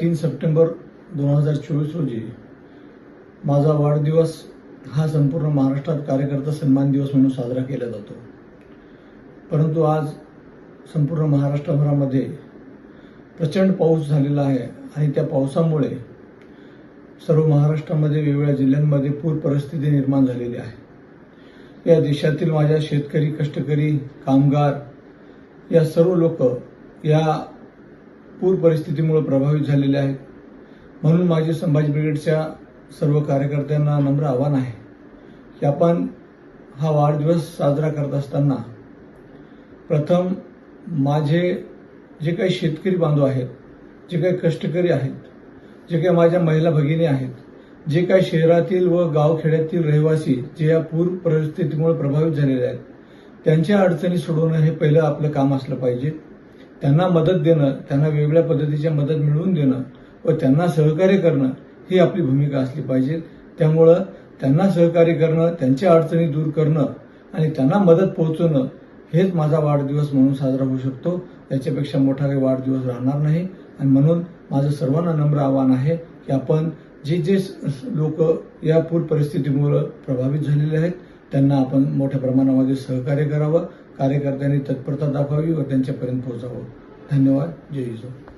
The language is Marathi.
तीन सप्टेंबर दोन हजार चोवीस रोजी माझा वाढदिवस हा संपूर्ण महाराष्ट्रात कार्यकर्ता सन्मान दिवस म्हणून साजरा केला जातो. परंतु आज संपूर्ण महाराष्ट्रभरामध्ये प्रचंड पाऊस झालेला आहे आणि त्या पावसामुळे सर्व महाराष्ट्रामध्ये वेगवेगळ्या जिल्ह्यांमध्ये पूर परिस्थिती निर्माण झालेली आहे. या देशातील माझ्या शेतकरी कष्टकरी कामगार या सर्व लोक या पूर परिस्थितीमुळे प्रभावित झालेले आहेत. म्हणून माझे संभाजी ब्रिगेडच्या सर्व कार्यकर्त्यांना नम्र आव्हान आहे की आपण हा वाढदिवस साजरा करत असताना प्रथम माझे जे काही शेतकरी बांधव आहेत जे काही कष्टकरी आहेत जे काही माझ्या महिला भगिनी आहेत जे काही शहरातील व गावखेड्यातील रहिवासी जे या पूर परिस्थितीमुळे प्रभावित झालेले आहेत त्यांच्या अडचणी सोडवणं हे पहिलं आपलं काम असलं पाहिजे. त्यांना मदत देणं त्यांना वेगवेगळ्या पद्धतीच्या मदत मिळवून देणं व त्यांना सहकार्य करणं ही आपली भूमिका असली पाहिजे. त्यामुळं त्यांना सहकार्य करणं त्यांच्या अडचणी दूर करणं आणि त्यांना मदत पोहोचवणं हेच माझा वाढदिवस म्हणून साजरा होऊ शकतो. त्याच्यापेक्षा मोठा काही वाढदिवस राहणार नाही. आणि म्हणून माझं सर्वांना नम्र आव्हान आहे की आपण जे जे लोक या पूर परिस्थितीमुळं प्रभावित झालेले आहेत त्यांना आपण मोठ्या प्रमाणामध्ये सहकार्य करावं. कार्यकर्त्यांनी तत्परता दाखवावी व त्यांच्यापर्यंत पोहोचावं. धन्यवाद. जय हिंद.